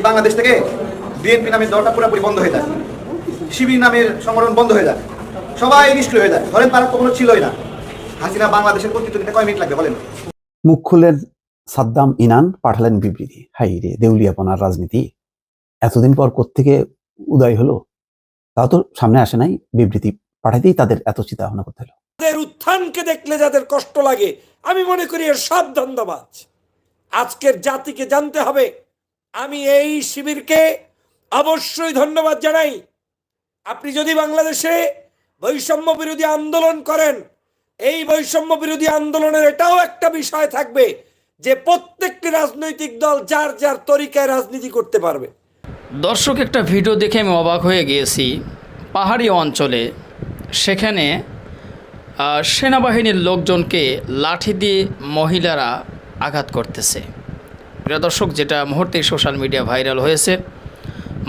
এই বাংলাদেশ থেকে বিএনপি নামের দলটা পুরোপুরি বন্ধ হয়ে যায়। শিবির নামের সংগঠন বন্ধ হয়ে যায়। সবাই নিষ্ক্রিয় হয়ে যায়। ধরেন তারা কখনো ছিলই না। হাসিনা বাংলাদেশের কর্তৃত্ব নিতে কয় মিনিট লাগবে বলেন? মুখ খুললেন সাদ্দাম ইনান পাঠালেন বিবৃতি। হাই রে দেউলিয়াপনার রাজনীতি। এতদিন পর কোত্থেকে উদয় হলো? তাও তো সামনে আসে নাই বিবৃতি। পাঠাইতেই তাদের এত চিন্তা ভাবনা করতে হলো। তাদের উত্থানকে দেখলে যাদের কষ্ট লাগে আমি মনে করি এর সব ধন্যবাদ আজকের জাতিকে জানতে হবে আমি এই শিবিরকে অবশ্যই ধন্যবাদ জানাই। আপনি যদি বাংলাদেশে বৈষম্য বিরোধী আন্দোলন করেন, এই বৈষম্য বিরোধী আন্দোলনের এটাও একটা বিষয় থাকবে যে প্রত্যেকটি রাজনৈতিক দল যার যার তরিকায় রাজনীতি করতে পারবে। দর্শক, একটা ভিডিও দেখে আমি অবাক হয়ে গিয়েছি পাহাড়ি অঞ্চলে। সেখানে সেনাবাহিনীর লোকজনকে লাঠি দিয়ে মহিলারা আঘাত করতেছে। প্রিয় দর্শক, যেটা মুহূর্তে সোশ্যাল মিডিয়া ভাইরাল হয়েছে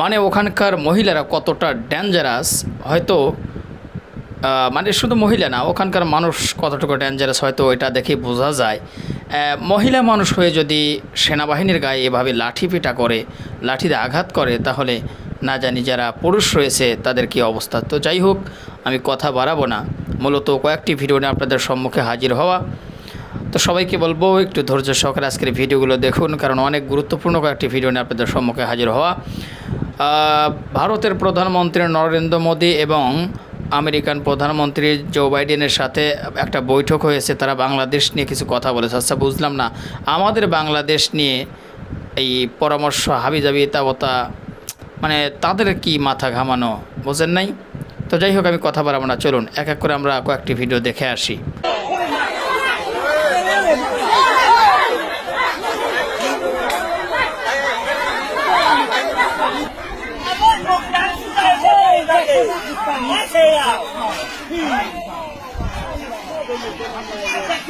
মানে ওখানকার মহিলারা কতটা ডেঞ্জারাস হয়তো মানে শুধু মহিলা না, ওখানকার মানুষ কতটুকু ডেঞ্জারাস হয়তো এটা দেখে বোঝা যায়। মহিলা মানুষ হয়ে যদি সেনাবাহিনীর গায়ে এভাবে লাঠি পিটা করে, লাঠিতে আঘাত করে, তাহলে না জানি যারা পুরুষ রয়েছে, তাদের কি অবস্থা? তো যাই হোক, আমি কথা বাড়াবো না। মূলত কয়েকটি ভিডিও নিয়ে আপনাদের সম্মুখে হাজির হওয়া। তো সবাইকে বলব, একটু ধৈর্য সহকারে আজকের ভিডিওগুলো দেখুন, কারণ অনেক গুরুত্বপূর্ণ কয়েকটি ভিডিও নিয়ে আপনাদের সম্মুখে হাজির হওয়া। ভারতের প্রধানমন্ত্রী নরেন্দ্র মোদী এবং আমেরিকান প্রধানমন্ত্রী জো বাইডেনের সাথে একটা বৈঠক হয়েছে, তারা বাংলাদেশ নিয়ে কিছু কথা বলেছে। আচ্ছা বুঝলাম না, আমাদের বাংলাদেশ নিয়ে এই পরামর্শ, হাবিজাবি তাবতা মানে তাদের কি মাথা ঘামানো, বোঝেন নাই? তো যাই হোক, আমি কথা বাড়াবো না, চলুন, এক এক করে আমরা কয়েকটি ভিডিও দেখে আসি।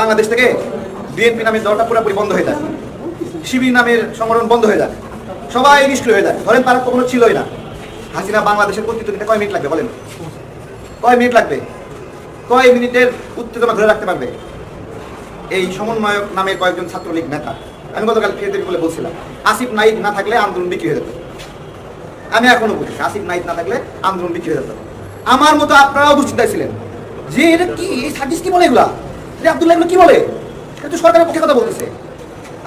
বাংলাদেশ থেকে বিএনপি নামের দলটা পুরোপুরি বন্ধ হয়ে যায়। শিবির নামের সংগঠন বন্ধ হয়ে যায়। সবাই নিষ্ক্রিয় হয়ে যায়। ধরেন তারা কখনো ছিলই না। হাসিনা বাংলাদেশের কর্তৃত্ব নিতে কয় মিনিট লাগবে বলেন? কয় মিনিট লাগবে? কয় মিনিটের উত্তেজনা ধরে রাখতে পারবে? এই সমন্বয়ক নামের কয়েকজন ছাত্রলীগ নেতা। আমি গতকাল ফিরে বলে বলছিলাম, আসিফ নাইক না থাকলে আন্দোলন বিক্রি হয়ে যেত। আমি এখনও বুঝি আসিফ নাইক না থাকলে আন্দোলন বিক্রি হয়ে যেত। আমার মতো আপনারাও দুশ্চিন্তায় ছিলেন যে এটা কি এই কি বলে এগুলা? যে আব্দুল্লাহ কি বলে? এটা তো সরকারের পক্ষে কথা বলতেছে।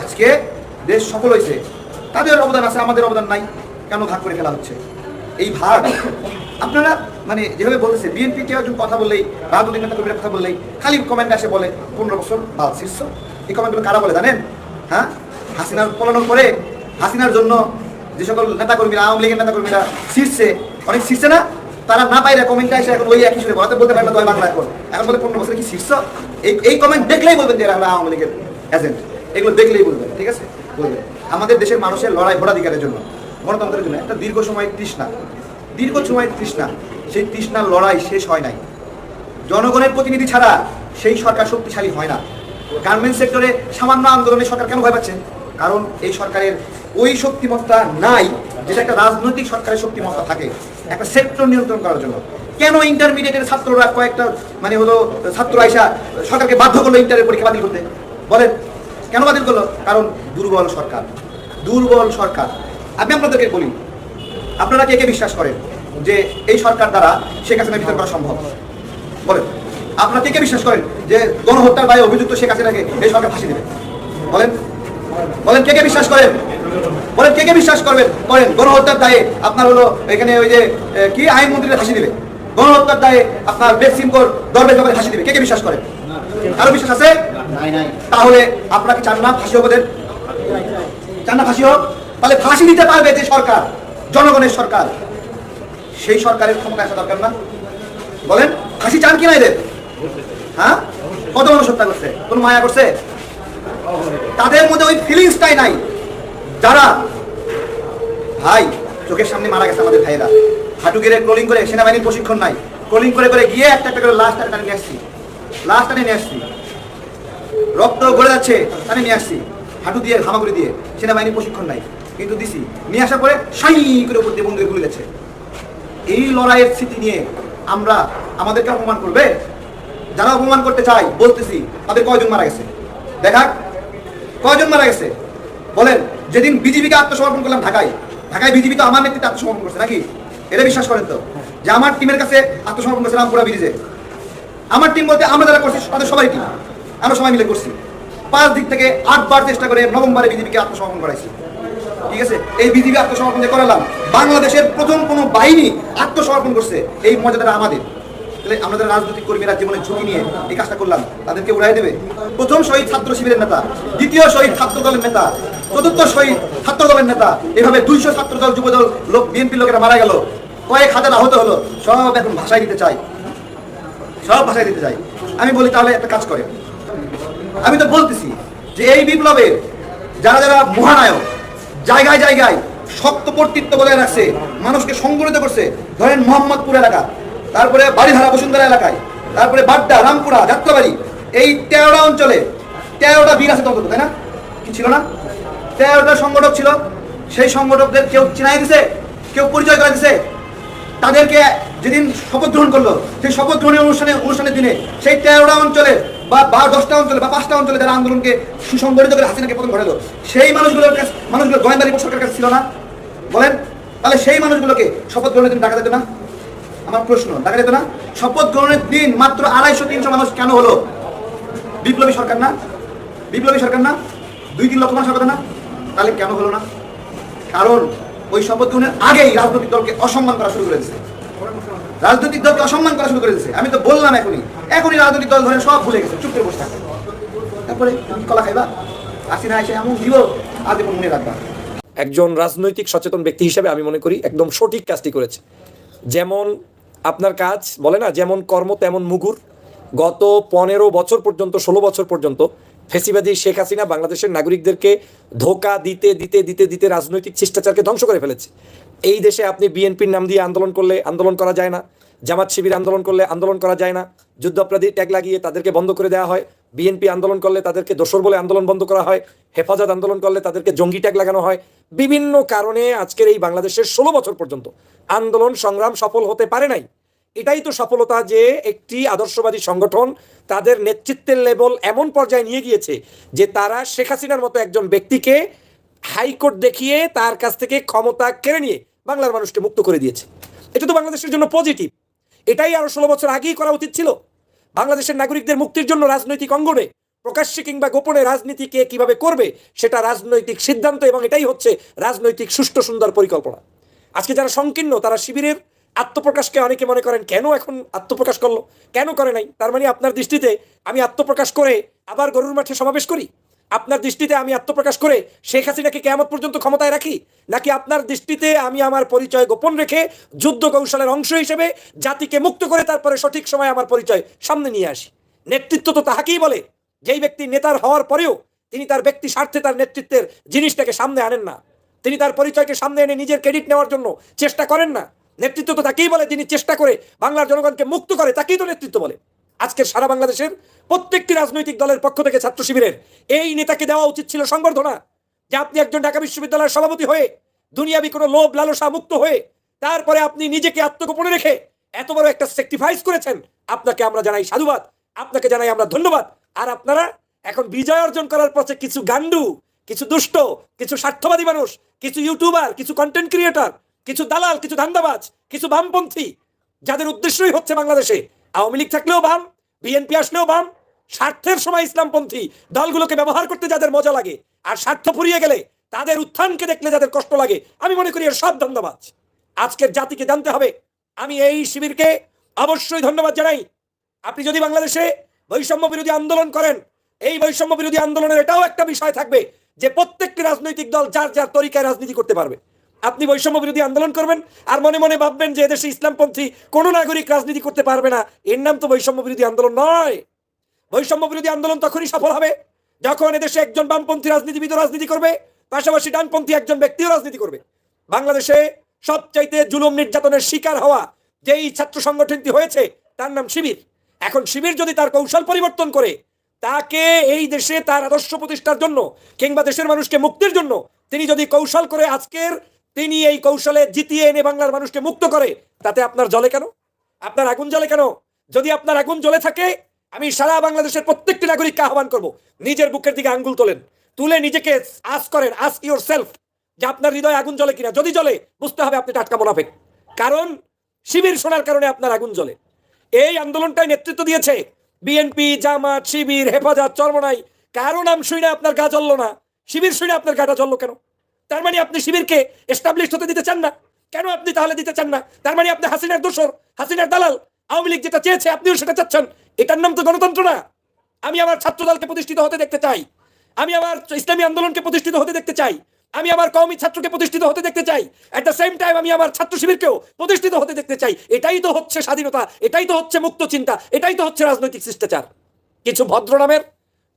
আজকে দেশ সফল হয়েছে। তাদের অবদান আছে, আমাদের অবদান নাই। কেন ভাগ করে ফেলা হচ্ছে? এই ভাগ, আপনারা মানে যেভাবে বলতেছে বিএনপি কেউ একজন কথা বললেই রাজনৈতিক নেতা কর্মীরা কথা বললেই খালি কমেন্ট আসে বলে, পনেরো বছর বাদ শীর্ষ এই কমেন্টগুলো কারা বলে জানেন? হ্যাঁ? হাসিনার পলানোর পরে, হাসিনার জন্য যে সকল নেতা কর্মীরা আওয়ামী লীগের নেতা কর্মীরা শীর্ষে অনেক শীর্ষে না? তারা না পাইলে কমেন্টে এসে এখন ওই একই সুরে বলাতে বলতে পারে না দয় বাংলা এখন। এখন বলে পনেরো বছর কি শীর্ষ এই এই কমেন্ট দেখলেই বলবেন যে এরা আওয়ামী লীগের এজেন্ট এগুলো দেখলেই বলবেন, ঠিক আছে? বলবেন। আমাদের দেশের মানুষের লড়াই ভোটাধিকারের জন্য, গণতন্ত্রের জন্য। একটা দীর্ঘ সময় তৃষ্ণা। দীর্ঘ সময় তৃষ্ণা। সেই তৃষ্ণার লড়াই শেষ হয় নাই। জনগণের প্রতিনিধি ছাড়া সেই সরকার শক্তিশালী হয় না। গার্মেন্টস সেক্টরে সামান্য আন্দোলনে সরকার কেন ভয় পাচ্ছে? কারণ এই সরকারের ওই শক্তিমত্তা নাই যেটা একটা রাজনৈতিক সরকারের শক্তিমত্তা থাকে, একটা সেক্টর নিয়ন্ত্রণ করার জন্য। কেন ইন্টারমিডিয়েটের ছাত্ররা কয়েকটা মানে হলো ছাত্র আইসা সরকারকে বাধ্য করল ইন্টারের পরীক্ষা বাতিল করতে? বলেন, কেন বাতিল করল? কারণ দুর্বল সরকার দুর্বল সরকার। আমি আপনাদেরকে বলি, আপনারা কে কে বিশ্বাস করেন যে এই সরকার দ্বারা শেখ হাসিনা বিচার করা সম্ভব? বলেন, আপনারা কে কে বিশ্বাস করেন যে গণহত্যার দায়ে অভিযুক্ত শেখ হাসিনাকে এই সরকার ফাঁসি দেবে? বলেন বলেন, কে কে বিশ্বাস করেন? বলেন কে কে বিশ্বাস করবেন? করেন গণহত্যার দায়ে আপনার হলো এখানে ওই যে কি আইন মন্ত্রীরা ফাঁসি দিবে? গণহত্যার দায়ে আপনার বেসিমকর দরবেশ ব্যাপারে ফাঁসি দিবে। কে কে বিশ্বাস করেন? কারও বিশ্বাস আছে? তাহলে আপনাকে চান না ফাঁসি হবে চান না ফাঁসি হোক? তাহলে ফাঁসি দিতে পারবে যে সরকার জনগণের সরকার। সেই সরকারের ক্ষমতা আসা দরকার না। বলেন ফাঁসি চান কিনা এদের? হ্যাঁ? কত মানুষ হত্যা করছে? কোন মায়া করছে? তাদের মধ্যে ওই ফিলিংসটাই নাই। যারা ভাই, চোখের সামনে মারা গেছে আমাদের ভাইয়েরা। হাঁটু গেড়ে ক্রোলিং করে সেনাবাহিনীর প্রশিক্ষণ নাই। ক্রোলিং করে করে গিয়ে একটা একটা করে লাস্ট টানে নিয়ে আসছি। লাস্ট টানে নিয়ে আসছি। রক্ত গড়ে যাচ্ছে টানে নিয়ে আসছি। হাঁটু দিয়ে হামাগুড়ি দিয়ে সেনাবাহিনীর প্রশিক্ষণ নাই। কিন্তু দিছি। নিয়ে আসার পরে সাই করে উপর দিয়ে বন্ধুকে গুলি যাচ্ছে। এই লড়াইয়ের স্মৃতি নিয়ে আমরা আমাদেরকে অপমান করবে? যারা অপমান করতে চাই বলতেছি, তাদের কয়জন মারা গেছে? দেখা কয়জন মারা গেছে? বলেন, যেদিন বিজেপিকে আত্মসমর্পণ করলাম ঢাকায় ঢাকায় বিজেপি তো আমার নেতৃত্বে আত্মসমর্পণ করছে নাকি? এটা বিশ্বাস করেন তো? যে আমার টিমের কাছে আত্মসমর্পণ করছে রামপুরা ব্রিজে। আমার টিম বলতে আমরা যারা করছি, তাদের সবাই টিম। আমরা সবাই মিলে করছি। পাঁচ দিক থেকে আটবার চেষ্টা করে নভেম্বরে বিজেপিকে আত্মসমর্পণ করাইছি। ঠিক আছে? এই বিজেপি আত্মসমর্পণ যে করালাম, বাংলাদেশের প্রথম কোন বাহিনী আত্মসমর্পণ করছে, এই মর্যাদাটা আমাদের। তাহলে আমরা যারা রাজনৈতিক কর্মীরা জীবনের ঝুঁকি নিয়ে এই কাজটা করলাম, তাদেরকে উড়াই দেবে। প্রথম শহীদ ছাত্র শিবিরের নেতা, দ্বিতীয় শহীদ ছাত্র দলের নেতা চতুর্থ শহীদ ছাত্র দলের নেতা। এভাবে দুইশো ছাত্র দল যুব দল লোক, বিএনপির লোকেরা মারা গেল। কয়েক হাজার আহত হলো। সব এখন ভাষায় দিতে চাই। সব ভাষায় দিতে চাই। আমি বলি তাহলে একটা কাজ করে আমি তো বলতেছি যে এই বিপ্লবের যারা যারা মহানায়ক, জায়গায় জায়গায় শক্ত কর্তৃত্ব বজায় রাখছে, মানুষকে সংগঠিত করছে, ধরেন মোহাম্মদপুর এলাকা, তারপরে বাড়িধারা বসুন্ধরা এলাকায়, তারপরে বাড্ডা, রামপুরা, যাত্রাবাড়ি, এই তেরোটা অঞ্চলে তেরোটা বীর আছে তখন তাই না? কি ছিল না? তেরোটা সংগঠক ছিল। সেই সংগঠকদের কেউ চিনাই দিছে, কেউ পরিচয় করে দিছে। তাদেরকে যেদিন শপথ গ্রহণ করল, সেই শপথ গ্রহণের অনুষ্ঠানে, অনুষ্ঠানের দিনে সেই তেরোটা অঞ্চলে বা বা দশটা অঞ্চলে বা পাঁচটা অঞ্চলে যারা আন্দোলনকে সুসংগঠিত করে হাসিনাকে প্রথম ঘটালো, সেই মানুষগুলোর কাছে, মানুষগুলো গোয়েন্দা রিপোর্ট সরকারের কাছে ছিল না। বলেন, তাহলে সেই মানুষগুলোকে শপথ গ্রহণের দিন ডাকা যেত না? আমার প্রশ্ন, ডাকা যেত না? শপথ গ্রহণের দিন মাত্র আড়াইশো তিনশো মানুষ কেন হলো? বিপ্লবী সরকার না? বিপ্লবী সরকার না? দুই তিন লক্ষ মানুষ সরকার না? তাহলে কেন হলো না? কারণ ওই শপথ গ্রহণের আগেই রাজনৈতিক দলকে অসম্মান করা শুরু করে দিচ্ছে রাজনৈতিক দলকে অসম্মান করা শুরু করে দিচ্ছে আমি তো বললাম এখনই। এখনই রাজনৈতিক দল ধরে সব ভুলে গেছে। চুপ করে বসে থাকে। তারপরে কলা খাইবা? আসি না, এসে এমন দিব। আজ মনে রাখবা। একজন রাজনৈতিক সচেতন ব্যক্তি হিসেবে আমি মনে করি একদম সঠিক কাজটি করেছে। যেমন আপনার কাজ বলে না, যেমন কর্ম তেমন মুগুর। গত পনেরো বছর পর্যন্ত, ষোলো বছর পর্যন্ত ফেসিবাদী শেখ হাসিনা বাংলাদেশের নাগরিকদেরকে ধোকা দিতে দিতে দিতে দিতে রাজনৈতিক শিষ্টাচারকে ধ্বংস করে ফেলেছে। এই দেশে আপনি বিএনপির নাম দিয়ে আন্দোলন করলে আন্দোলন করা যায় না, জামাত শিবির আন্দোলন করলে আন্দোলন করা যায় না, যুদ্ধাপরাধী ট্যাগ লাগিয়ে তাদেরকে বন্ধ করে দেওয়া হয়, বিএনপি আন্দোলন করলে তাদেরকে দোসর বলে আন্দোলন বন্ধ করা হয়, হেফাজত আন্দোলন করলে তাদেরকে জঙ্গি ট্যাগ লাগানো হয়, বিভিন্ন কারণে আজকের এই বাংলাদেশের ষোলো বছর পর্যন্ত আন্দোলন সংগ্রাম সফল হতে পারে নাই। এটাই তো সফলতা যে একটি আদর্শবাদী সংগঠন তাদের নেতৃত্বের লেভেল এমন পর্যায়ে নিয়ে গিয়েছে যে তারা শেখ হাসিনার মতো একজন ব্যক্তিকে হাইকোর্ট দেখিয়ে তার কাছ থেকে ক্ষমতা কেড়ে নিয়ে বাংলার মানুষকে মুক্ত করে দিয়েছে। এটা তো বাংলাদেশের জন্য পজিটিভ। এটাই আরও ষোলো বছর আগেই করা উচিত ছিল। বাংলাদেশের নাগরিকদের মুক্তির জন্য রাজনৈতিক অঙ্গনে, প্রকাশ্যে কিংবা গোপনে রাজনীতিকে কীভাবে করবে সেটা রাজনৈতিক সিদ্ধান্ত এবং এটাই হচ্ছে রাজনৈতিক সুষ্ঠু সুন্দর পরিকল্পনা। আজকে যারা সংকীর্ণ, তারা শিবিরের আত্মপ্রকাশকে অনেকে মনে করেন, কেন এখন আত্মপ্রকাশ করল? কেন করে নাই? তার মানে আপনার দৃষ্টিতে আমি আত্মপ্রকাশ করে আবার গরুর মাঠে সমাবেশ করি? আপনার দৃষ্টিতে আমি আত্মপ্রকাশ করে শেখ হাসিনাকে কেমন পর্যন্ত ক্ষমতায় রাখি? নাকি আপনার দৃষ্টিতে আমি আমার পরিচয় গোপন রেখে যুদ্ধ কৌশলের অংশ হিসেবে জাতিকে মুক্ত করে তারপরে সঠিক সময় আমার পরিচয় সামনে নিয়ে আসি? নেতৃত্ব তো তাহাকেই বলে। যেই ব্যক্তি নেতার হওয়ার পরেও তিনি তার ব্যক্তি স্বার্থে তার নেতৃত্বের জিনিসটাকে সামনে আনেন না। তিনি তার পরিচয়কে সামনে এনে নিজের ক্রেডিট নেওয়ার জন্য চেষ্টা করেন না। নেতৃত্ব তো তাকেই বলে যিনি চেষ্টা করে বাংলার জনগণকে মুক্ত করে, তাকেই তো নেতৃত্ব বলে। আজকের সারা বাংলাদেশের প্রত্যেকটি রাজনৈতিক দলের পক্ষ থেকে ছাত্র শিবিরের এই নেতাকে দেওয়া উচিত ছিল সংবর্ধনা, যে আপনি একজন ঢাকা বিশ্ববিদ্যালয়ের সভাপতি হয়ে, দুনিয়াবি কোনো লোভ লালসা মুক্ত হয়ে, তারপরে আপনি নিজেকে আত্মগোপনে রেখে এত বড় একটা স্যাক্রিফাইস করেছেন, আপনাকে আমরা জানাই সাধুবাদ, আপনাকে জানাই আমরা ধন্যবাদ। আর আপনারা এখন বিজয় অর্জন করার পথে কিছু গান্ডু কিছু দুষ্ট, কিছু স্বার্থবাদী মানুষ, কিছু ইউটিউবার, কিছু কন্টেন্ট ক্রিয়েটর কিছু দালাল, কিছু ধান্দাবাজ, কিছু বামপন্থী, যাদের উদ্দেশ্যই হচ্ছে বাংলাদেশে। আওয়ামী লীগ থাকলেও বাম, বিএনপি আসলেও বাম, স্বার্থের সময় ইসলামপন্থী দলগুলোকে ব্যবহার করতে যাদের মজা লাগে, আর স্বার্থ ফুরিয়ে গেলে তাদের উত্থানকে দেখলে যাদের কষ্ট লাগে, আমি মনে করি এর সব ধন্যবাদ আজকের জাতিকে জানতে হবে, আমি এই শিবিরকে অবশ্যই ধন্যবাদ জানাই। আপনি যদি বাংলাদেশে বৈষম্য বিরোধী আন্দোলন করেন, এই বৈষম্য বিরোধী আন্দোলনের এটাও একটা বিষয় থাকবে যে প্রত্যেকটি রাজনৈতিক দল যার যার তরিকায় রাজনীতি করতে পারবে। আপনি বৈষম্য বিরোধী আন্দোলন করবেন আর মনে মনে ভাববেন যে এদেশে ইসলামপন্থী কোনো নাগরিক রাজনীতি করতে পারবে না। এর নাম তো বৈষম্য বিরোধী আন্দোলন নয়। বৈষম্য বিরোধী আন্দোলন তখনই সফল হবে যখন এদেশে একজন বামপন্থী রাজনীতিবিদ রাজনীতি করবে, পাশাপাশি ডানপন্থী একজন ব্যক্তিও রাজনীতি করবে। বাংলাদেশে সবচাইতে জুলুম নির্যাতনের শিকার হওয়া যেই ছাত্র সংগঠনটি হয়েছে, তার নাম শিবির। এখন শিবির যদি তার কৌশল পরিবর্তন করে, তাকে এই দেশে তার আদর্শ প্রতিষ্ঠার জন্য কিংবা দেশের মানুষকে মুক্তির জন্য তিনি যদি কৌশল করে আজকের তিনি এই কৌশলে জিতিয়ে এনে বাংলার মানুষকে মুক্ত করে, তাতে আপনার জলে কেন? আপনার আগুন জ্বলে কেন? যদি আপনার আগুন জ্বলে থাকে, আমি সারা বাংলাদেশের প্রত্যেকটি নাগরিককে আহ্বান করব, নিজের বুকের দিকে আঙ্গুল তোলেন, তুলে নিজেকে আস করেন আস ইউর সেলফ যে আপনার হৃদয় আগুন জ্বলে কিনা। যদি জ্বলে, বুঝতে হবে আপনি টাটকা মোনাফেক। কারণ, শিবির শোনার কারণে আপনার আগুন জ্বলে। এই আন্দোলনটাই নেতৃত্ব দিয়েছে বিএনপি, জামাত, শিবির, হেফাজত, চরমনাই। কারও নাম শুনে আপনার গা জ্বললো না। শিবির শুনে আপনার গাটা জ্বললো কেন? তার মানে আপনি শিবিরকে এস্টাবলিশ হতে দিতে চান না। কেন আপনি তাহলে দিতে চান না? তার মানে আপনি হাসিনার দোষর, হাসিনার দালাল। আওয়ামী লীগ যেটা চেয়েছে, আপনিও সেটা চাচ্ছেন। এটার নাম তো গণতন্ত্র না। আমি আমার ছাত্রদলকে প্রতিষ্ঠিত হতে দেখতে চাই। আমি আমার ইসলামী আন্দোলনকে প্রতিষ্ঠিত হতে দেখতে চাই। আমি আমার কওমি ছাত্রকে প্রতিষ্ঠিত হতে দেখতে চাই। এট দ্য সেম টাইম আমি আমার ছাত্র শিবিরকেও প্রতিষ্ঠিত হতে দেখতে চাই। এটাই তো হচ্ছে স্বাধীনতা, এটাই তো হচ্ছে মুক্ত চিন্তা, এটাই তো হচ্ছে রাজনৈতিক শিষ্টাচার। কিছু ভদ্র নামের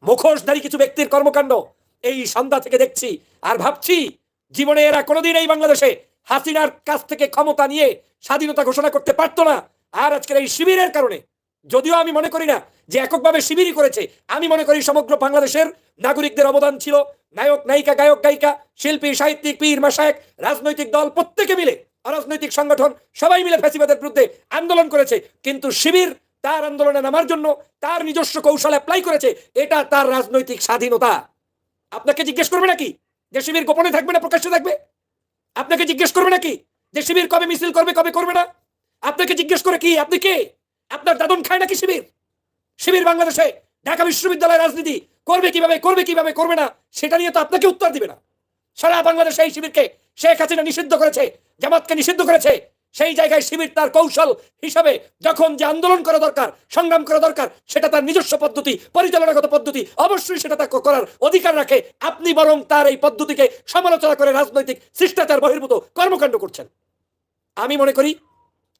মুখোশধারী কিছু ব্যক্তির কর্মকাণ্ড এই সন্ধ্যা থেকে দেখছি আর ভাবছি জীবনে এরা কোনোদিন এই বাংলাদেশে হাসিনার কাছ থেকে ক্ষমতা নিয়ে স্বাধীনতা ঘোষণা করতে পারতো না। আর আজকের এই শিবিরের কারণে, যদিও আমি মনে করি না যে এককভাবে শিবিরই করেছে, আমি মনে করি সমগ্র বাংলাদেশের নাগরিকদের অবদান ছিল। নায়ক, নায়িকা, গায়ক, গায়িকা, শিল্পী, সাহিত্যিক, পীর মাসায়ক রাজনৈতিক দল, প্রত্যেকে মিলে, অরাজনৈতিক সংগঠন, সবাই মিলে ফ্যাসিবাদের বিরুদ্ধে আন্দোলন করেছে। কিন্তু শিবির তার আন্দোলনে নামার জন্য তার নিজস্ব কৌশল অ্যাপ্লাই করেছে। এটা তার রাজনৈতিক স্বাধীনতা। আপনাকে জিজ্ঞেস করবে নাকি? যে শিবির গোপনে থাকবে না, প্রকাশ্যে থাকবে? আপনাকে জিজ্ঞেস করবে নাকি? যে শিবির কবে মিছিল করবে, কবে করবে না? আপনাকে জিজ্ঞেস করে কি? আপনি কে? আপনার দাদন খায় নাকি শিবির? শিবির বাংলাদেশে ঢাকা বিশ্ববিদ্যালয়ের রাজনীতি করবে কীভাবে করবে কীভাবে, করবে না, সেটা নিয়ে তো আপনাকে উত্তর দিবে না। সারা বাংলাদেশে এই শিবিরকে শেখ হাসিনা নিষিদ্ধ করেছে, জামাতকে নিষিদ্ধ করেছে সেই জায়গায় শিবির তার কৌশল হিসাবে যখন যে আন্দোলন করা দরকার, সংগ্রাম করা দরকার, সেটা তার নিজস্ব পদ্ধতি, পরিচালনাগত পদ্ধতি, অবশ্যই সেটা তা করার অধিকার রাখে। আপনি বরং তার এই পদ্ধতিকে সমালোচনা করে রাজনৈতিক শিষ্টাচার বহির্ভূত কর্মকাণ্ড করছেন। আমি মনে করি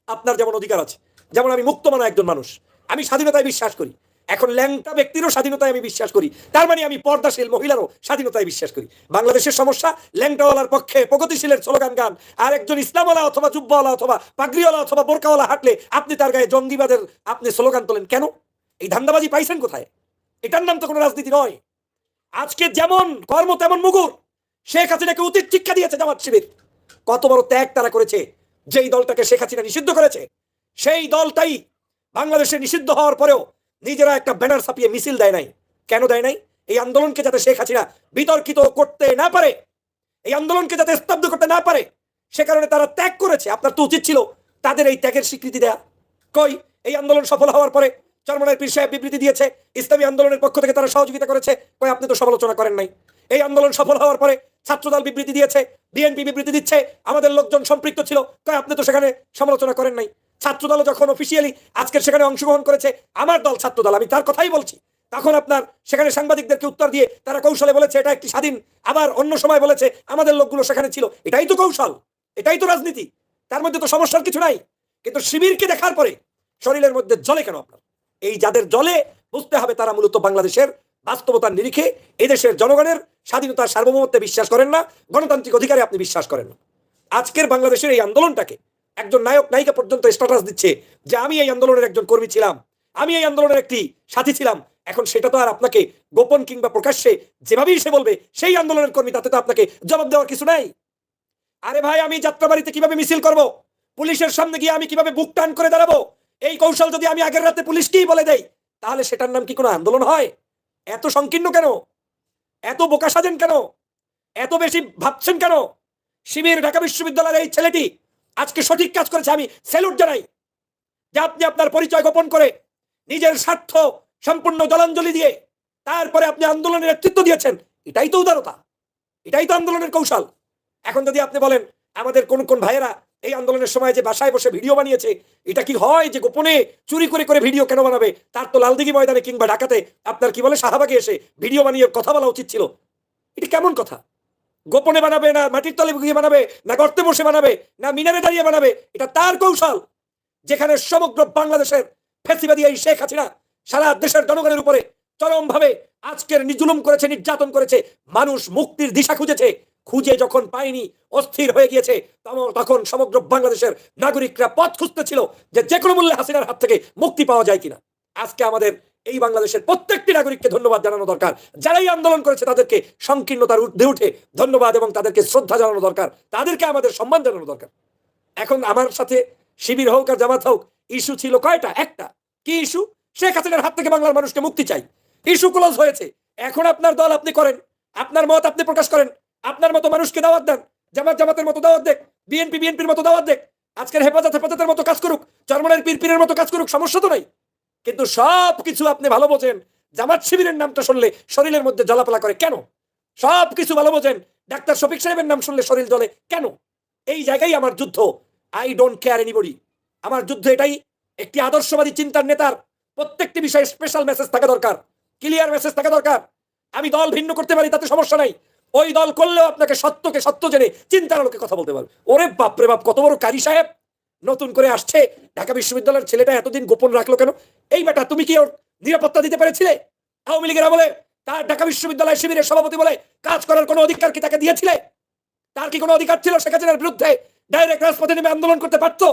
আপনার যেমন অধিকার আছে, যেমন আমি মুক্তমানা একজন মানুষ, আমি স্বাধীনতায় বিশ্বাস করি। এখন ল্যাংটা ব্যক্তিরও স্বাধীনতায় আমি বিশ্বাস করি। তার মানে আমি পর্দাশীল মহিলারও স্বাধীনতায় বিশ্বাস করি। বাংলাদেশের সমস্যা, ল্যাংটাওয়ালার পক্ষে প্রগতিশীলের স্লোগান গান। আর একজন ইসলামওয়ালা অথবা জুব্বাওয়ালা অথবা পাগড়িওয়ালা অথবা বোরকাওয়ালা হাঁটলে আপনি তার গায়ে জঙ্গিবাদের আপনি স্লোগান তোলেন কেন? এই ধান্দাবাজি পাইছেন কোথায়? এটার নাম তো কোনো রাজনীতি নয়। আজকে যেমন কর্ম তেমন মুগুর। শেখ হাসিনাকে উচিত শিক্ষা দিয়েছে জামাত শিবির। কত বড় ত্যাগ তারা করেছে। যেই দলটাকে শেখ হাসিনা নিষিদ্ধ করেছে, সেই দলটাই বাংলাদেশে নিষিদ্ধ হওয়ার পরেও নিজেরা একটা ব্যানার ছাপিয়ে মিছিল দেয় নাই। কেন দেয় নাই? এই আন্দোলনকে যাতে শেখ হাসিনা বিতর্কিত করতে না পারে, এই আন্দোলনকে যাতে স্তব্ধ করতে না পারে, সে কারণে তারা ত্যাগ করেছে। আপনার তো উচিত ছিল তাদের এই ত্যাগের স্বীকৃতি দেয়া। কই? এই আন্দোলন সফল হওয়ার পরে চরমনের পীর সাহেব বিবৃতি দিয়েছে, ইসলামী আন্দোলনের পক্ষ থেকে তারা সহযোগিতা করেছে। কই, আপনি তো সমালোচনা করেন নাই। এই আন্দোলন সফল হওয়ার পরে ছাত্রদল বিবৃতি দিয়েছে, বিএনপি বিবৃতি দিচ্ছে, আমাদের লোকজন সম্পৃক্ত ছিল। কই, আপনি তো সেখানে সমালোচনা করেন নাই। ছাত্রদল যখন অফিসিয়ালি আজকের সেখানে অংশগ্রহণ করেছে, আমার দল ছাত্রদল, আমি তার কথাই বলছি। তখন আপনার সেখানে সাংবাদিকদেরকে উত্তর দিয়ে তারা কৌশলে বলেছে, এটা একটি স্বাধীন, আবার অন্য সময় বলেছে, আমাদের লোকগুলো সেখানে ছিল। এটাই তো কৌশল, এটাই তো রাজনীতি। তার মধ্যে তো সমস্যার কিছু নাই। কিন্তু শিবিরকে দেখার পরে শরীরের মধ্যে জলে কেন আপনার? এই যাদের জলে, বুঝতে হবে তারা মূলত বাংলাদেশের বাস্তবতার নিরিখে, এদেশের জনগণের স্বাধীনতার সার্বভৌমত্বে বিশ্বাস করেন না, গণতান্ত্রিক অধিকারে আপনি বিশ্বাস করেন না। আজকের বাংলাদেশের এই আন্দোলনটাকে একজন নায়ক, নায়িকা পর্যন্ত স্ট্যাটাস দিচ্ছে যে আমি এই আন্দোলনের একজন কর্মী ছিলাম, আমি এই আন্দোলনের একটি সাথী ছিলাম। এখন সেটা তো আর আপনাকে গোপন কিংবা প্রকাশ্যে যেভাবেই সে বলবে, সেই আন্দোলনের কর্মী, তাতে তো আপনাকে জবাব দেওয়ার কিছু নাই। আরে ভাই, আমি যাত্রাবাড়িতে কীভাবে মিছিল করব? পুলিশের সামনে গিয়ে আমি কীভাবে বুক টান করে দাঁড়াবো? এই কৌশল যদি আমি আগের রাতে পুলিশকেই বলে দেই, তাহলে সেটার নাম কি কোনো আন্দোলন হয়? এত সংকীর্ণ কেন? এত বোকা সাজেন কেন? এত বেশি ভাবছেন কেন? শিবির, ঢাকা বিশ্ববিদ্যালয়ের এই ছেলেটি আজকে সঠিক কাজ করেছে, আমি স্যালুট জানাই। যে আপনি আপনার পরিচয় গোপন করে নিজের স্বার্থ সম্পূর্ণ জলাঞ্জলি দিয়ে তারপরে আপনি আন্দোলনের নেতৃত্ব দিয়েছেন, এটাই তো উদারতা, এটাই তো আন্দোলনের কৌশল। এখন যদি আপনি বলেন, আমাদের কোন কোন ভাইয়েরা এই আন্দোলনের সময় যে বাসায় বসে ভিডিও বানিয়েছে, এটা কি হয় যে গোপনে চুরি করে করে ভিডিও কেন বানাবে? তার তো লালদিঘি ময়দানে কিংবা ঢাকাতে আপনার কি বলে, শাহবাগে এসে ভিডিও বানিয়ে কথা বলা উচিত ছিল। এটা কেমন কথা? গোপনে বানাবে না, মাটির তলে গিয়ে বানাবে, না গর্তে বসে বানাবে, না মিনারে দাঁড়িয়ে বানাবে, এটা তার কৌশল। যেখানে সমগ্র বাংলাদেশের ফেসিবাদী এই শেখ হাসিনা সারা দেশের জনগণের উপরে চরমভাবে আজকের নিজুলুম করেছে, নির্যাতন করেছে, মানুষ মুক্তির দিশা খুঁজেছে, খুঁজে যখন পায়নি, অস্থির হয়ে গিয়েছে তখন সমগ্র বাংলাদেশের নাগরিকরা পথ খুঁজতেছিল যে যে কোনো মূল্যে হাসিনার হাত থেকে মুক্তি পাওয়া যায় কিনা। আজকে আমাদের এই বাংলাদেশের প্রত্যেকটি নাগরিককে ধন্যবাদ জানানো দরকার। যারাই আন্দোলন করেছে, তাদেরকে সংকীর্ণতার ঊর্ধ্বে উঠে ধন্যবাদ এবং তাদেরকে শ্রদ্ধা জানানো দরকার। তাদেরকে আমাদের সম্মান জানানো দরকার। এখন আমার সাথে শিবির হোক আর জামাত হোক, ইস্যু ছিল কয়টা? একটা। কি ইস্যু? শেখ হাসিনার হাত থেকে বাংলার মানুষকে মুক্তি চাই। ইস্যু ক্লোজ হয়েছে। এখন আপনার দল আপনি করেন। আপনার মত আপনি প্রকাশ করেন। আপনার মতো মানুষকে দাওয়াত দেন। জামাত জামাতের মতো দাওয়াত দেখ বিএনপি বিএনপির মতো দাওয়াত দেখ আজকের হেফাজত হেফাজতের মতো কাজ করুক। চরমনের পীর পীরের মতো কাজ করুক। সমস্যা তো নাই। কিন্তু সব কিছু আপনি ভালো বোঝেন। জামাত শিবিরের নামটা শুনলে শরীরের মধ্যে জ্বালাপালা করে কেন? সব কিছু ভালো বোঝেন। ডাক্তার শফিক সাহেবের নাম শুনলে শরীর জ্বলে কেন? এই জায়গায় আমার যুদ্ধ। আই ডোন্ট কেয়ার এনিবডি আমার যুদ্ধ এটাই একটি আদর্শবাদী চিন্তার নেতার প্রত্যেকটি বিষয়ে স্পেশাল মেসেজ থাকা দরকার। ক্লিয়ার মেসেজ থাকা দরকার। আমি দল ভিন্ন করতে পারি, তাতে সমস্যা নাই। ওই দল করলেও আপনাকে সত্যকে সত্য জেনে চিন্তার আলোকে কথা বলতে পারবে। ওরে বাপরে বাপ, কত বড় কারি সাহেব! নতুন করে আসছে। ঢাকা বিশ্ববিদ্যালয়ের ছেলেটা এতদিন গোপন রাখল কেন? এই বেটা তুমি কি ওর নিরাপত্তা দিতে পেরেছিলে? আওয়ামী লীগের আমলে তার ঢাকা বিশ্ববিদ্যালয় শিবিরের সভাপতি বলে কাজ করার কোনো অধিকার কি তাকে দিয়েছিলে? তার কি কোনো অধিকার ছিল শেখ হাসিনার বিরুদ্ধে? ডাইরেক্ট রাজপথে নেমে আন্দোলন করতে পারতো?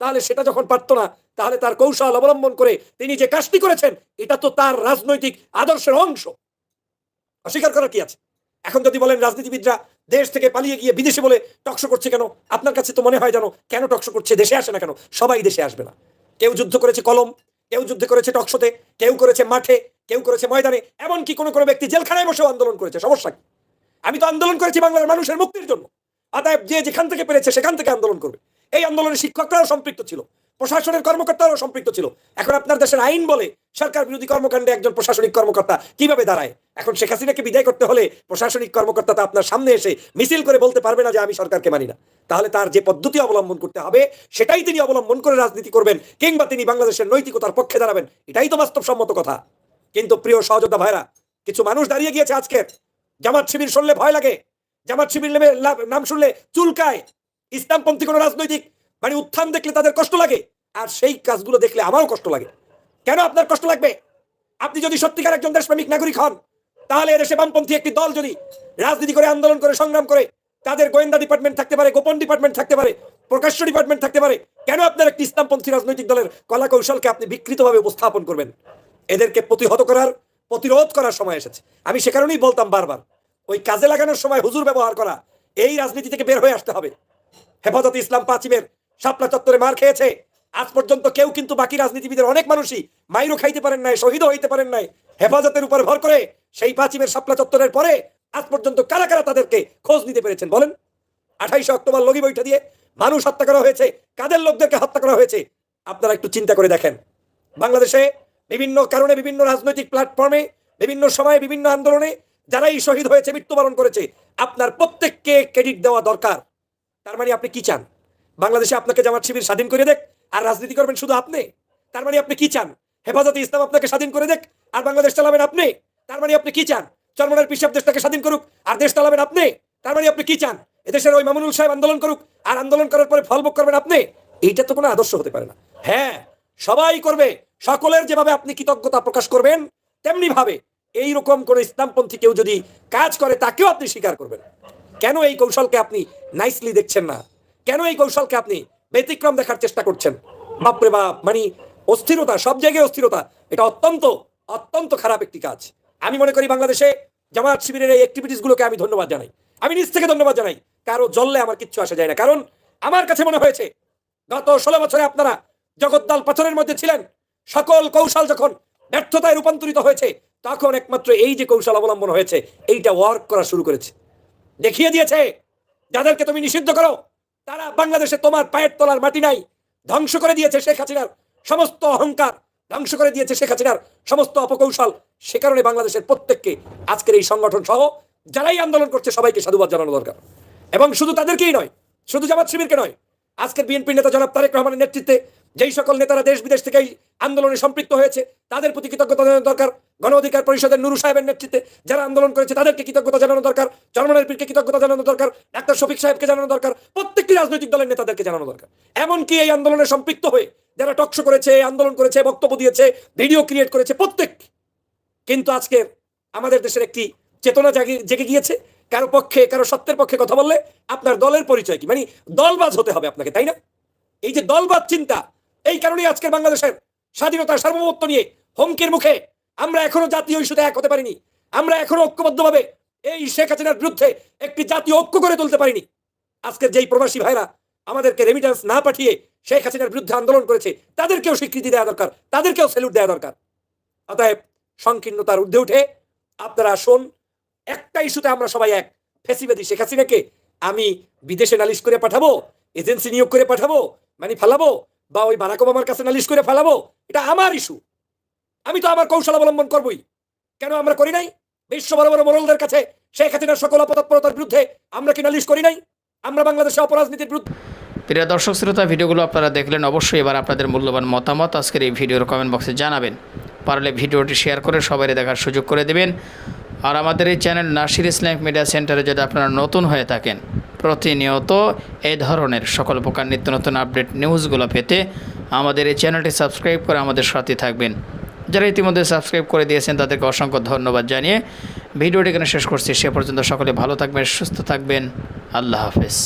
তাহলে সেটা যখন পারতো না, তাহলে তার কৌশল অবলম্বন করে তিনি যে কাজটি করেছেন, এটা তো তার রাজনৈতিক আদর্শের অংশ। অস্বীকার করার কি আছে? এখন যদি বলেন রাজনীতিবিদরা দেশ থেকে পালিয়ে গিয়ে বিদেশে বলে টকশো করছে কেন? আপনার কাছে তো মনে হয় জানো কেন টকশো করছে? দেশে আসে না কেন? সবাই দেশে আসবে না। কেউ যুদ্ধ করেছে কলম কেউ যুদ্ধ করেছে টকশোতে কেউ করেছে মাঠে, কেউ করেছে ময়দানে, এমনকি কোনো কোনো ব্যক্তি জেলখানায় বসেও আন্দোলন করেছে, সমস্যা কি? আমি তো আন্দোলন করেছি বাংলার মানুষের মুক্তির জন্য। আদায় যে যেখান থেকে পেরেছে সেখান থেকে আন্দোলন করবে। এই আন্দোলনের শিক্ষকরাও সম্পৃক্ত ছিল। প্রশাসনের কর্মকর্তারাও সম্পৃক্ত ছিল। এখন আপনার দেশের আইন বলে সরকার বিরোধী কর্মকাণ্ডে একজন প্রশাসনিক কর্মকর্তা কীভাবে দাঁড়ায়? এখন শেখ হাসিনাকে বিদায় করতে হলে প্রশাসনিক কর্মকর্তা তো আপনার সামনে এসে মিছিল করে বলতে পারবে না যে আমি সরকারকে মানি না। তাহলে তার যে পদ্ধতি অবলম্বন করতে হবে, সেটাই তিনি অবলম্বন করে রাজনীতি করবেন কিংবা তিনি বাংলাদেশের নৈতিকতার পক্ষে দাঁড়াবেন। এটাই তো বাস্তবসম্মত কথা। কিন্তু প্রিয় সহযোদ্ধা ভাইরা, কিছু মানুষ দাঁড়িয়ে গিয়েছে আজকে। জামাত শিবির শুনলে ভয় লাগে। জামাত শিবির নামে নাম শুনলে চুলকায়। ইসলামপন্থী কোনো রাজনৈতিক মানে উত্থান দেখলে তাদের কষ্ট লাগে, আর সেই কাজগুলো দেখলে আমারও কষ্ট লাগে। কেন আপনার কষ্ট লাগবে? আপনি যদি সত্যিকার একজন দেশপ্রেমিক নাগরিক হন, তাহলে এদেশে বামপন্থী একটি দল যদি রাজনীতি করে, আন্দোলন করে, সংগ্রাম করে, তাদের গোয়েন্দা ডিপার্টমেন্ট থাকতে পারে, গোপন ডিপার্টমেন্ট থাকতে পারে, প্রকাশ্য ডিপার্টমেন্ট থাকতে পারে, কেন আপনার একটি ইসলামপন্থী রাজনৈতিক দলের কলা কৌশলকে আপনি বিকৃতভাবে উপস্থাপন করবেন? এদেরকে প্রতিহত করার, প্রতিরোধ করার সময় এসেছে। আমি সে কারণেই বলতাম বারবার, ওই কাজে লাগানোর সময় হুজুর ব্যবহার করা, এই রাজনীতি থেকে বের হয়ে আসতে হবে। হেফাজত ইসলাম পাঁচিমের শাপলা চত্বরে মার খেয়েছে। আজ পর্যন্ত কেউ কিন্তু বাকি রাজনীতিবিদের অনেক মানুষই মাইরও খাইতে পারেন নাই, শহীদও হইতে পারেন নাই। হেফাজতের উপর ভর করে সেই পাঁচিমের শাপলা চত্বরের পরে আজ পর্যন্ত কারা কারা তাদেরকে খোঁজ নিতে পেরেছেন বলেন? আঠাইশে অক্টোবর লগি বৈঠা দিয়ে মানুষ হত্যা করা হয়েছে, কাদের লোকদেরকে হত্যা করা হয়েছে আপনারা একটু চিন্তা করে দেখেন। বাংলাদেশে বিভিন্ন কারণে, বিভিন্ন রাজনৈতিক প্ল্যাটফর্মে, বিভিন্ন সময়ে, বিভিন্ন আন্দোলনে যারাই শহীদ হয়েছে, মৃত্যুবরণ করেছে, আপনার প্রত্যেককে ক্রেডিট দেওয়া দরকার। তার মানে আপনি কি চান? বাংলাদেশে আপনাকে জামাত শিবির স্বাধীন করে দেখ, আর রাজনীতি করবেন শুধু আপনি। তার মানে আপনি কি চান? হেফাজতে ইসলাম আপনাকে স্বাধীন করে দেখ, আর বাংলাদেশ চালাবেন আপনি। তার মানে আপনি কি চান? চরমনের পিসাব দেশটাকে স্বাধীন করুক, আর দেশ চালাবেন আপনি। তার মানে আপনি কি চান? এদেশের ওই মামুনুল সাহেব আন্দোলন করুক, আর আন্দোলন করার পরে ফল ভোগ করবেন আপনি। এইটা তো কোনো আদর্শ হতে পারে না। হ্যাঁ সবাই করবে। সকলের যেভাবে আপনি কৃতজ্ঞতা প্রকাশ করবেন তেমনি ভাবে এইরকম কোন ইসলামপন্থী কেউ যদি কাজ করে, তাকেও আপনি স্বীকার করবেন। কেন এই কৌশলকে আপনি নাইসলি দেখছেন না? কেন এই কৌশলকে আপনি ব্যতিক্রম দেখার চেষ্টা করছেন? বাপরে বাপ মানে অস্থিরতা, সব জায়গায় অস্থিরতা, এটা অত্যন্ত অত্যন্ত খারাপ একটি কাজ। আমি মনে করি বাংলাদেশে জামাত শিবিরের এই অ্যাক্টিভিটিস গুলোকে আমি ধন্যবাদ জানাই। আমি নিজ থেকে ধন্যবাদ জানাই, কারও জল্লে আমার কিচ্ছু আসা যায় না। কারণ আমার কাছে মনে হয়েছে, গত ষোলো বছরে আপনারা জগদ্দল পাথরের মধ্যে ছিলেন, সকল কৌশল যখন ব্যর্থতায় রূপান্তরিত হয়েছে, তখন একমাত্র এই যে কৌশল অবলম্বন হয়েছে, এইটা ওয়ার্ক করা শুরু করেছে। দেখিয়ে দিয়েছে, যাদেরকে তুমি নিষিদ্ধ করো তারা বাংলাদেশে তোমার পায়ের তলার মাটি নাই। ধ্বংস করে দিয়েছে শেখ হাসিনার সমস্ত অহংকার। ধ্বংস করে দিয়েছে শেখ হাসিনার সমস্ত অপকৌশল। সে কারণে বাংলাদেশের প্রত্যেককে আজকের এই সংগঠন সহ যারাই আন্দোলন করছে, সবাইকে সাধুবাদ জানানো দরকার। এবং শুধু তাদেরকেই নয়, শুধু জামাত শিবিরকে নয়, আজকের বিএনপি নেতা জনাব তারেক রহমানের নেতৃত্বে যেই সকল নেতারা দেশ বিদেশ থেকে এই আন্দোলনে সম্পৃক্ত হয়েছে, তাদের প্রতি কৃতজ্ঞতা জানানো দরকার। গণ অধিকার পরিষদের নুরু সাহেবের নেতৃত্বে যারা আন্দোলন করেছে, তাদেরকে কৃতজ্ঞতা জানানো দরকার। চরমনের পীরকে কৃতজ্ঞতা জানানো দরকার। ডাক্তার শফিক সাহেবকে জানানো দরকার। প্রত্যেকটি রাজনৈতিক দলের নেতাদেরকে জানানো দরকার। এমনকি এই আন্দোলনে সম্পৃক্ত হয়ে যারা টকশো করেছে আন্দোলন করেছে, বক্তব্য দিয়েছে, ভিডিও ক্রিয়েট করেছে, প্রত্যেক। কিন্তু আজকে আমাদের দেশের একটি চেতনা জাগি, জেগে গিয়েছে। কারও পক্ষে, কারও সত্যের পক্ষে কথা বললে আপনার দলের পরিচয় কি? মানে দলবাজ হতে হবে আপনাকে, তাই না? এই যে দলবাদ চিন্তা এই কারণেই আজকের বাংলাদেশের স্বাধীনতার সার্বভৌমত্ব নিয়ে হুমকির মুখে আমরা এখনও জাতীয় ইস্যুতে এক হতে পারিনি। আমরা এখনও ঐক্যবদ্ধভাবে এই শেখ হাসিনার বিরুদ্ধে একটি জাতীয় ঐক্য করে তুলতে পারিনি। আজকের যেই প্রবাসী ভাইরা আমাদেরকে রেমিটেন্স না পাঠিয়ে শেখ হাসিনার বিরুদ্ধে আন্দোলন করেছে, তাদেরকেও স্বীকৃতি দেওয়া দরকার, তাদেরকেও স্যালুট দেওয়া দরকার। অতএব সংকীর্ণতার ঊর্ধ্বে উঠে আপনারা আসুন, একটা ইস্যুতে আমরা সবাই এক, ফেসিবাদী শেখ হাসিনাকে আমি বিদেশে নালিশ করে পাঠাবো, এজেন্সি নিয়োগ করে পাঠাবো মানে ফেলাবো বা ওই বারাক ওবামার কাছে নালিশ করে ফেলাবো, এটা আমার ইস্যু আমি তো আমার কৌশল অবলম্বন করবই। কেন আমরা করি নাই? বিশ্ব বড় বড় মোরলদের কাছে শেখ হাসিনার সকল অপতৎপরতার বিরুদ্ধে আমরা কি নালিশ করি নাই? আমরা বাংলাদেশে অপরাজনীতির বিরুদ্ধে প্রিয় দর্শক, শ্রোতা, ভিডিওগুলো আপনারা দেখলেন অবশ্যই। এবার আপনাদের মূল্যবান মতামত আজকের এই ভিডিওর কমেন্ট বক্সে জানাবেন। পারলে ভিডিওটি শেয়ার করে সবাই দেখার সুযোগ করে দেবেন। আর আমাদের এই চ্যানেল নাসির ইসলামিক মিডিয়া সেন্টারে যদি আপনারা নতুন হয়ে থাকেন, প্রতিনিয়ত এই ধরনের সকল প্রকার নিত্য নতুন আপডেট নিউজগুলো পেতে আমাদের এই চ্যানেলটি সাবস্ক্রাইব করে আমাদের সাথে থাকবেন। যারা ইতিমধ্যে সাবস্ক্রাইব করে দিয়েছেন, তাদেরকে অসংখ্য ধন্যবাদ জানিয়ে ভিডিওটি এখানে শেষ করছি। সে পর্যন্ত সকলে ভালো থাকবেন, সুস্থ থাকবেন। আল্লাহ হাফেজ।